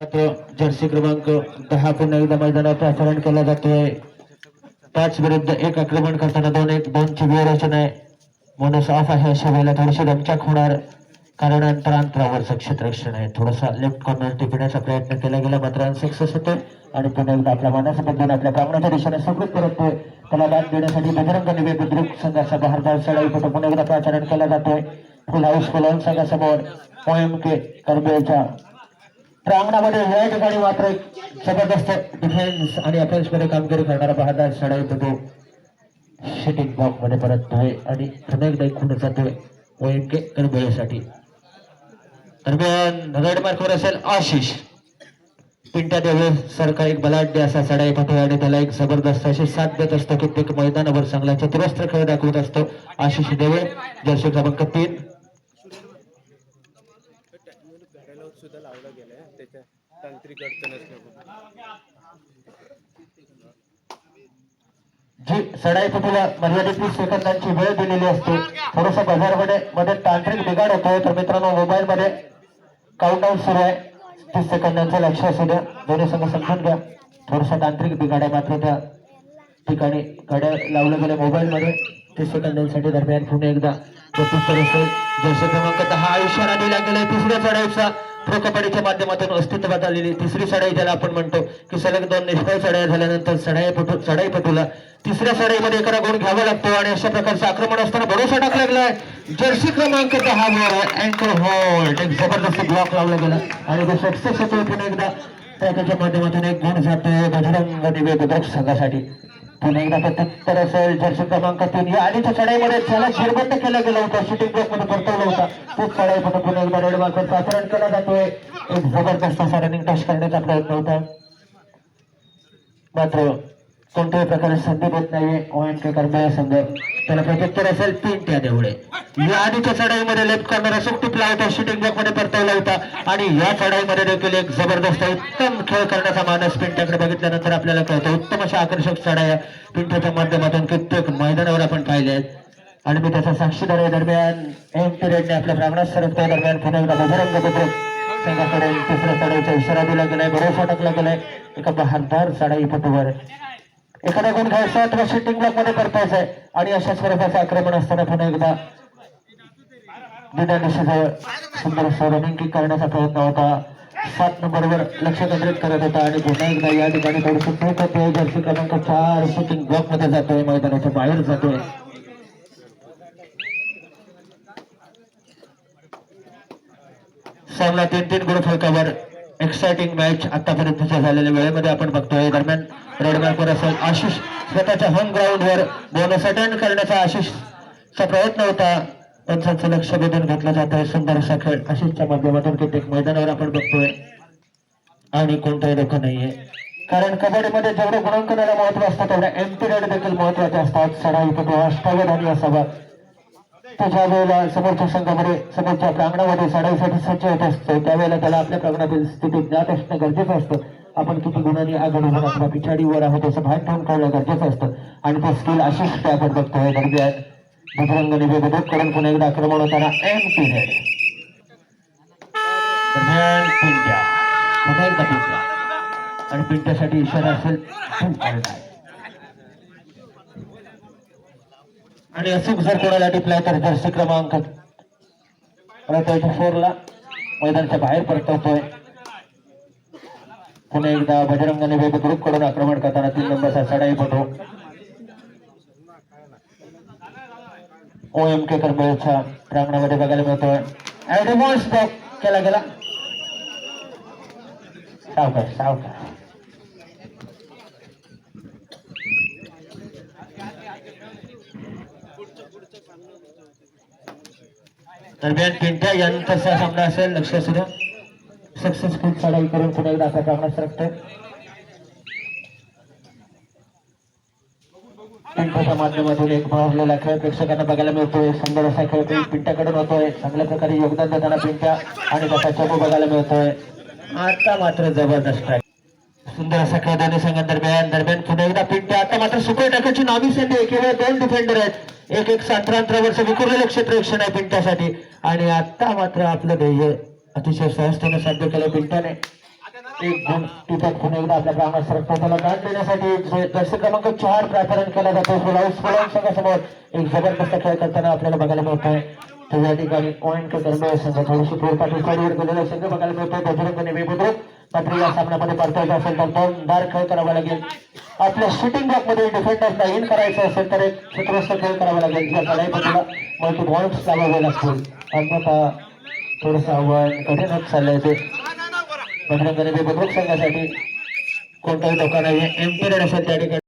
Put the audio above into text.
Jersey क्रमांक दहा पुन्हा एकदा मैदानात आचरण केला जातोय. पाच विरुद्ध एक आक्रमण करताना दोन एक दोनची विरचना आहे. म्हणून ऑफ आहे अशा वेळेला थोडीशी दमचाक होणार. कारण अंतरांतरावरचं क्षेत्ररक्षण आहे. थोडासा लेफ्ट कॉर्नर टिपण्याचा प्रयत्न केला गेला. मात्र सक्सेस होते आणि पुन्हा एकदा आपल्या मनाचा आपल्या प्रांगणाच्या दिशेने सुकृत करतोय. त्याला दाद देण्यासाठी बजरंग निवे बुद्रुक संघाचा बहारदार सळाई फोटो पुन्हा एकदा प्रचारण केला जातोय. फुल हाऊस फुलवून संघासमोर. ओएम के करबेच्या प्रांगणामध्ये या ठिकाणी मात्र एक जबरदस्त डिफेन्स आणि अफेन्समध्ये कामगिरी करणारा बहादार सडाईपटू शेटिंग बॉक्समध्ये परततोय आणि पुन्हा एकदा एक खुंड जातोय ओएमके करबेळीसाठी दरम्यान रेड मार्कवर असेल आशिष. पिंटा देवे सारखा एक बलाढ्य असा सडाईपटू आहे आणि त्याला एक जबरदस्त अशी साथ देत असतो. कित्येक मैदानावर चांगला चतुरस्त्र खेळ दाखवत असतो आशिष देवे. जर्सी क्रमांक तीन घराला सुद्धा लावला गेलाय त्याच्या तांत्रिक अडचण जी सडाई सडाईपटूला मर्यादित वीस सेकंदांची वेळ दिलेली असते. थोडस बाजारमध्ये मध्ये तांत्रिक बिघाड होतोय. तर मित्रांनो मोबाईल मध्ये काउंटडाऊन सुरू आहे. तीस सेकंदांचं लक्ष असू द्या. दोन्ही संघ समजून घ्या. थोडसा तांत्रिक बिघाड आहे मात्र त्या ठिकाणी घड्या लावलं गेलं मोबाईल मध्ये तीस सेकंदांसाठी दरम्यान पुन्हा एकदा जसे क्रमांक दहा इशारा दिला गेलाय तिसऱ्या चढाईचा प्रो कबड्डीच्या माध्यमातून अस्तित्वात आलेली तिसरी चढाई ज्याला आपण म्हणतो की सलग दोन निष्फळ चढाई झाल्यानंतर चढाईपटू चढाईपटूला तिसऱ्या चढाईमध्ये एखादा गुण घ्यावा लागतो आणि अशा प्रकारचं आक्रमण असताना भरोसा टाकला गेलाय. जर्सी क्रमांक दहा वर अँकर होल्ड एक जबरदस्त ब्लॉक लावला गेला आणि तो सक्सेस होतो पुन्हा एकदा. त्याच्या माध्यमातून एक गुण जातोय बजरंग दिवे बुद्रुक संघासाठी. पुन्हा एकदा प्रत्युत्तर असेल जर्सी क्रमांक तीन या आधीच्या चढाईमध्ये त्याला शिरबंद केलं गेलं होतं. शूटिंग ब्लॉकमध्ये परतवलं होता. तोच चढाई पण पुन्हा एकदा रेड मार्कर आचरण केला जातोय. एक जबरदस्त असा रनिंग टच करण्याचा प्रयत्न होता. मात्र कोणत्याही प्रकारे संधी देत नाहीये. ओएन के संघ त्याला प्रत्युत्तर असेल तीन त्या देवळे. या आधीच्या चढाईमध्ये लेफ्ट कॉर्नर असून टिपला होता. शूटिंग ब्लॉकमध्ये परतवला होता. आणि या चढाईमध्ये देखील एक जबरदस्त उत्तम खेळ करण्याचा मानस पिंट्याकडे बघितल्यानंतर आपल्याला कळतं. उत्तम अशा आकर्षक चढाया पिंट्याच्या माध्यमातून कित्येक मैदानावर आपण पाहिले आहेत. आणि मी त्याचा साक्षीदार आहे दरम्यान एम पिरियडने आपल्या प्रांगणात सरकतो दरम्यान पुन्हा एकदा बजरंग बुद्रुक संघाकडे तिसऱ्या चढाईचा इशारा दिला गेलाय. भरोसा टाकला गेलाय. एका बहारदार चढाई पटूवर. एखादा गुण घ्यायचा अथवा शूटिंग ब्लॉकमध्ये परतायचं आहे आणि अशा स्वरूपाचं आक्रमण असताना पुन्हा एकदा दिदा सुंदर असं रनिंग किक करण्याचा प्रयत्न होता. सात नंबरवर लक्ष केंद्रित करत होता आणि पुन्हा एकदा या ठिकाणी थोडस चूक होते जर्सी क्रमांक चार शूटिंग ब्लॉकमध्ये जातोय. मैदानाच्या बाहेर जातोय. सामना तीन तीन गुण फलकावर एक्साइटिंग मॅच आतापर्यंतच्या झालेल्या वेळेमध्ये आपण बघतोय. दरम्यान रेड मार्कवर असेल आशिष स्वतःच्या होम ग्राउंडवर बोनस अटेंड करण्याचा आशिषचा प्रयत्न होता. पंचांचं लक्ष वेधून घेतलं जात आहे सुंदर असा खेळ आशिषच्या माध्यमातून कित्येक मैदानावर आपण बघतोय. आणि कोणताही धोका नाहीये. कारण कबड्डीमध्ये जेवढं गुणांकनाला महत्त्व असतं तेवढ्या एम्पी रेड देखील महत्त्वाचे असतात. सडाईपटू अष्टावधानी असावा. त्याच्या ज्या वेळेला समोरच्या संघामध्ये समोरच्या प्रांगणामध्ये चढाईसाठी सज्ज होत असतो. त्यावेळेला त्याला आपल्या प्रांगणातील स्थितीत ज्ञात असणं गरजेचं असतं. आपण किती गुणांनी आघाडी होणार किंवा पिछाडीवर आहोत असं भान ठेवून कळणं गरजेचं असतं. आणि ते स्किल अशीच ते आपण बघतोय. दरम्यान बजरंग निवेदक करून पुन्हा एकदा आक्रमण होताना एम पिरियड दरम्यान पिंट्या. पुन्हा एकदा पिंट्या. आणि पिंट्यासाठी इशारा असेल खूप चांगला आहे. आणि अचूक जर कोणाला टिपलाय तर जर्सी क्रमांक फोर ला मैदानाच्या बाहेर परतवतोय पुन्हा एकदा बजरंगाने वेग ग्रुपकडून आक्रमण करताना तीन नंबरचा चढाई पटो ओ एम के करबेळच्या प्रांगणामध्ये बघायला मिळतोय. ऍडव्हान्स केला गेला. सावकाश सावकाश दरम्यान पिंट्या यानंतरचा सामना असेल लक्ष असू द्या. सक्सेसफुल चढाई करून पुन्हा एकदा असा सामना सरकतोय. पिंट्याच्या माध्यमातून एक भावलेला खेळ प्रेक्षकांना बघायला मिळतोय. सुंदर असा खेळ पिंट्याकडून होतोय. चांगल्या प्रकारे योगदान देताना पिंट्या आणि त्याचा चमू बघायला मिळतोय. आता मात्र जबरदस्त आहे सुंदर असा खेळ दोन्ही दरम्यान पुन्हा एकदा पिंट आता मात्र सुकळ टाकायची नावी संधी आहे. केवळ दोन डिफेंडर आहेत. एक एक अंतरावरचं विखुरलेलं क्षेत्ररक्षण आहे पिंटासाठी. आणि आता मात्र आपलं ध्येय अतिशय सहजतेने साध्य केलं पिंटाने. एक गुण तिथे पुन्हा एकदा आपल्या ग्रामात सरकतो. त्याला गाठ देण्यासाठी दर्शक क्रमांक चार प्राधान्य केला जातो संघासमोर एक जबरदस्त खेळ करताना आपल्याला बघायला मिळतोय. तर या ठिकाणी पॉईंट दरम्यान संघ थोडीशी पूर्वपाठी साईडवर गेलेला संघ बघायला मिळतो बजरंग नेवे मात्र या सामन्यामध्ये परतायचं असेल तर दमदार खेळ करावा लागेल. आपल्या शूटिंग बॉकमध्ये डिफेंडरला इन करायचं असेल तर एक क्षेत्रस्थ खेळ करावा लागेल. या लढाईपतीला मल्टी पॉईंट्स लावावे लागतील. अन्यथा थोडंसं आव्हान कठीणच चाललंय ते. बजरंग नेवे बुद्रुक संघासाठी कोणताही धोका नाही एम्पिरियड असेल त्या ठिकाणी